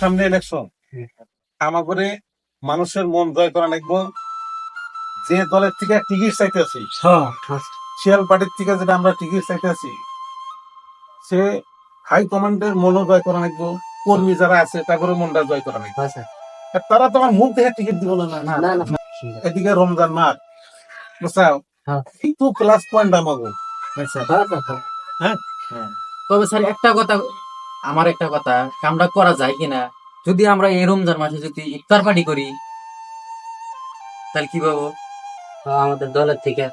সামনে ইলেকশন আমার মানুষের মন জয় করা লাগবো। যে দলের থেকে টিকিট চাইতেছি শিয়াল পার্টির থেকে যেটা আমরা টিকিট চাইতেছি সে হাই কমান্ডের মন জয় করা লাগবো। কর্মী যারা আছে তাদের মনটা জয় করা লাগবে। তারা তো আমার মুখ দেখে টিকিট দিব না না এদিকে রমজান মাস। হ্যাঁ। একটু প্লাস পয়েন্ট আমাকে হ্যাঁ। তবে স্যার একটা কথা আমার একটা কথা কামটা করা যায় কিনা যদি আমরা এই রমজান মাসে যদি ইফতার পার্টি করি তাহলে কি পাবো? আমাদের দলের থেকে।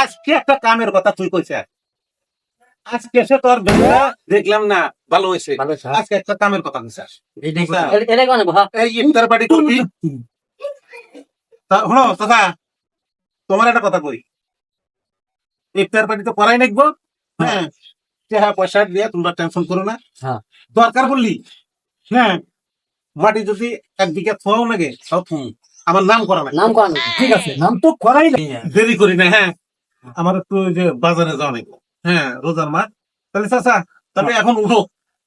আজকে একটা কামের কথা তুই কইছে। আজকে সে তোর বেলা দেখলাম না ভালো হয়েছে। ভালো আজকে একটা কামের কথা কইছে। এই ইফতার পার্টি করবি? তা হলো দাদা তোমার একটা কথা কই। ইফতার পার্টি তো করাই নাকবো। হ্যাঁ। টাকা পয়সা দিয়ে তোমরা টেনশন করো না। হ্যাঁ। দরকার বললি হ্যাঁ মাটি যদি একদিকে থোয়াও নাগে তাও থুম। আমার নাম করা না নাম করানো ঠিক আছে। নাম তো করাই না দেরি করি না হ্যাঁ। আমার একটু ওই যে বাজারে যাওয়া নাকি হ্যাঁ রোজার মাস। তাহলে চাচা তাহলে এখন উঠো।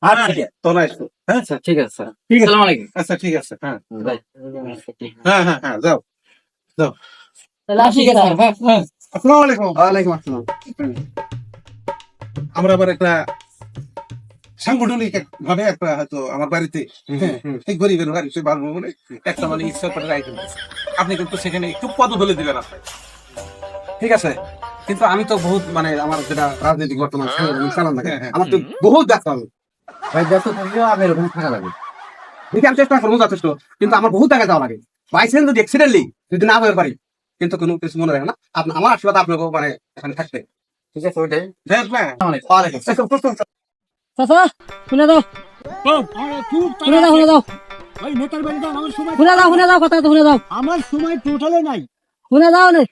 আচ্ছা হ্যাঁ, তোরা এসো হ্যাঁ আচ্ছা ঠিক আছে স্যার। ঠিক আছে। আসসালামু আলাইকুম। আচ্ছা ঠিক আছে। হ্যাঁ। বাই। হ্যাঁ হ্যাঁ হ্যাঁ যাও। তাহলে আসি গে স্যার। হ্যাঁ। আসসালামু আলাইকুম ওয়ালাইকুম আসসালাম। আমরা আবার একটা সাংগঠনিক ভাবে একটা হয়তো আমার বাড়িতে হ্যাঁ, এই গরিবের বাড়িতে বাড়বো বলে একটা মানে ইচ্ছা করে আপনি কিন্তু সেখানে একটু পদ বলে দিবেন আপনি। ঠিক আছে? কিন্তু আমি তো বহুত মানে আমার যেটা রাজনৈতিক বর্তমান সংগ্রাম চালান থাকে হ্যাঁ, হ্যাঁ। আমার তো বহুত ব্যস্ত ভাই ব্যস্ত থাকলেও আমি এরকম থাকা লাগে। দেখি আমি চেষ্টা করব যথেষ্ট। কিন্তু আমার বহুত জায়গায় যাওয়া লাগে। বাইসেন যদি অ্যাক্সিডেন্টলি যদি না হয়ে পারি। কিন্তু কোনো কিছু মনে রাখে না। আপনি আমার আশীর্বাদ আপনাকে মানে এখানে থাকবে। ঠিক আছে ওইটাই। না চাচা শুনে দাও। শুনে দাও শুনে দাও। শুনে দাও শুনে দাও কথা শুনে দাও। আমার সময় টোটালে নাই। শুনে দাও নে।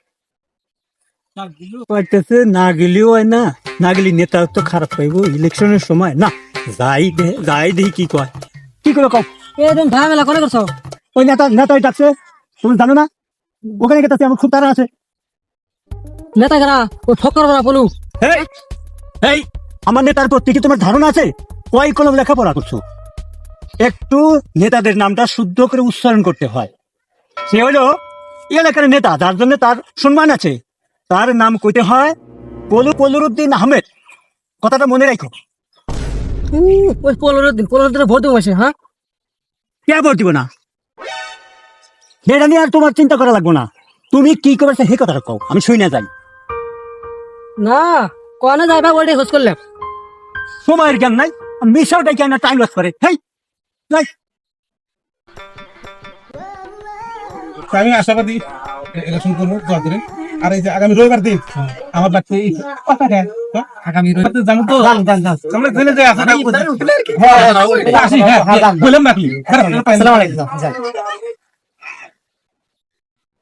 পাইতেছে না গেলেও হয় না। না গেলে নেতা তো খারাপ পাইব ইলেকশনের সময়। না যাই দে যাই দেখি কি কয়। কি করে কও? এদিন ঝামেলা করে করছ ওই নেতা নেতাই ডাকছে। তুমি জানো না? ওখানে গেছে আমার খুব তারা আছে। নেতা ও ঠক্কর করা বলু এই আমার নেতার প্রতি কি তোমার ধারণা আছে? কয় কলম লেখাপড়া করছ? একটু নেতাদের নামটা শুদ্ধ করে উচ্চারণ করতে হয়। সে হলো এলাকার নেতা যার জন্য তার সম্মান আছে। তার নাম কইতে হয় কলু কলুরুদ্দিন আহমেদ। কথাটা মনে রাখো। ওই পনেরো দিন পনেরো দিনে ভোট দেবো হ্যাঁ? কে ভোট দিব না? সেটা নিয়ে আর তোমার চিন্তা করা লাগবো না তুমি কি করেছ সেই কথাটা কও আমি শুই না যাই না কনে যাইবা ওইটাই খোঁজ করলাম সময়ের জ্ঞান নাই মিশাওটাই কেন টাইম লস করে হেই যাই আমি আশাবাদী ইলেকশন করব করে আর এই যে আগামী রবিবার দিন আমার লাগছে এই কথা কেন আগামী রবিবার দিন জানো তো আমরা জেনে যাই আসলে হ্যাঁ, হ্যাঁ, হ্যাঁ, আসি, হ্যাঁ, হ্যাঁ, বললাম না আপনি আসসালামু আলাইকুম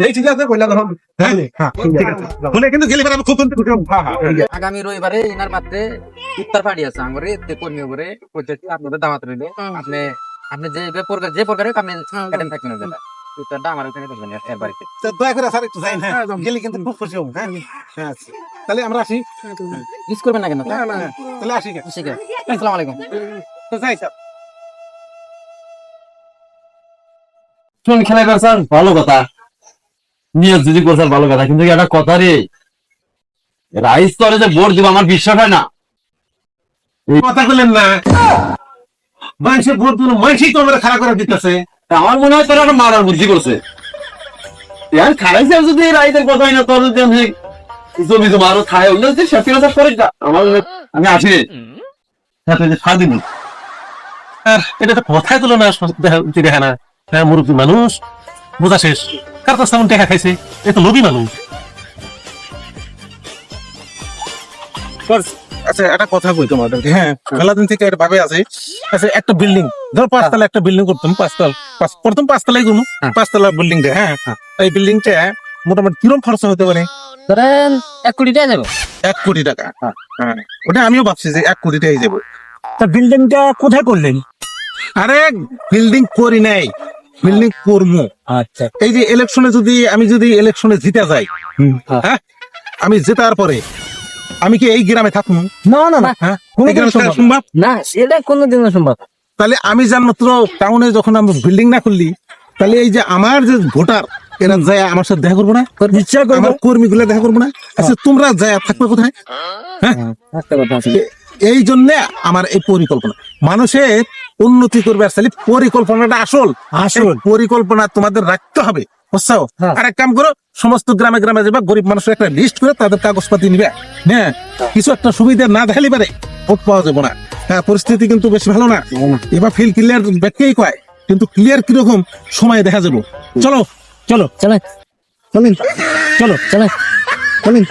এই ঠিক আছে বললাম তখন। হ্যাঁ হ্যাঁ ঠিক আছে। মনে কিন্তু গেলে আমি খুব খুশি হ্যাঁ হ্যাঁ আগামী রবিবারে ইনার মাত্রে ইফতার পার্টি আছে আমার তে কর্মী করে আপনাদের দাওয়াত রইল? আপনি আপনি যে যে প্রকার যে প্রকারে আপনি অ্যাটেন্ড থাকবেন যেটা ইফতারটা আমার ওখানে করবেন এর বাড়িতে। তো দয়া করে স্যার একটু যাই হ্যাঁ। গেলে কিন্তু খুব খুশি হব হ্যাঁ। হ্যাঁ তাহলে আমরা আসি। মিস করবেন না কেন? না না তাহলে আসি কেন? ঠিক আছে আসসালামু আলাইকুম। তো যাই স্যার। শুন খেলা করছেন ভালো কথা। নিয়োগ যদি করছেন ভালো কথা, কিন্তু একটা কথা রে, রাইস যে ভোট দিব, আমার বিশ্বাস হয় না। কথা না। মানুষের ভোট দিল মানুষই তো খারাপ করে দিতেছে। আমার মনে হয় তোরা মারার বুদ্ধি করছে। খারাইছে যদি রাইতের কথা হয় না, তোর যদি আমি জমি জমা আরও খায় অন্য যদি না আমার আমি আসি রে। তুই যে এটা তো কথাই তুলো না দেখা না। হ্যাঁ মুরব্বী মানুষ, বোঝা শেষ। কার কাছে তেমন টাকা খাইছে? এ তো লোভী মানুষ। আচ্ছা একটা কথা কই তোমাদেরকে হ্যাঁ মেলাদিন থেকে এটা ভাবে আছে। আচ্ছা একটা বিল্ডিং ধরো পাঁচতলা একটা বিল্ডিং করতাম পাঁচতলা প্রথম পাঁচতলায় করব হ্যাঁ। পাঁচতলা বিল্ডিংটা হ্যাঁ। এই বিল্ডিংটা মোটামুটি কিরম খরচা হতে পারে? ধরেন এক কোটি টাকা যাব। এক কোটি টাকা। হ্যাঁ। ওটা আমিও ভাবছি যে এক কোটি টাকাই যাব। তা বিল্ডিংটা কোথায় করলেন? আরে বিল্ডিং করি নাই। বিল্ডিং করব আচ্ছা। এই যে ইলেকশনে যদি আমি যদি ইলেকশনে জিতে যাই হ্যাঁ। আমি জেতার পরে আমি কি এই গ্রামে থাকব না না না। হ্যাঁ? থাকা সম্ভব না। এটা কোনোদিন সম্ভব তাহলে আমি যার মাত্র টাউনে যখন আমি বিল্ডিং না করলি তাহলে এই যে আমার যে ভোটার এরা যায় আমার সাথে দেখা করব না? ইচ্ছা করব। কর্মী গুলো দেখা করব না? আচ্ছা তোমরা যায় থাকবে কোথায়? এ- এই জন্য আমার এই পরিকল্পনা। মানুষের উন্নতি করবে আসলে পরিকল্পনাটা আসল। আসল। পরিকল্পনা তোমাদের রাখতে হবে বুঝছ? হ্যাঁ। আর এক কাম করো সমস্ত গ্রামে গ্রামে যাবে গরিব মানুষের একটা লিস্ট করে তাদের কাগজপাতি নিবে। হ্যাঁ কিছু একটা সুবিধা না দেখালি পারে ভোট পাওয়া যাবে না। হ্যাঁ পরিস্থিতি কিন্তু বেশি ভালো না। এবার ফিল ক্লিয়ার ব্যাখ্যাই কয় কিন্তু ক্লিয়ার কীরকম সময় দেখা যাব। চলো চলো চলে। চলেন। চলো চলে চলেন।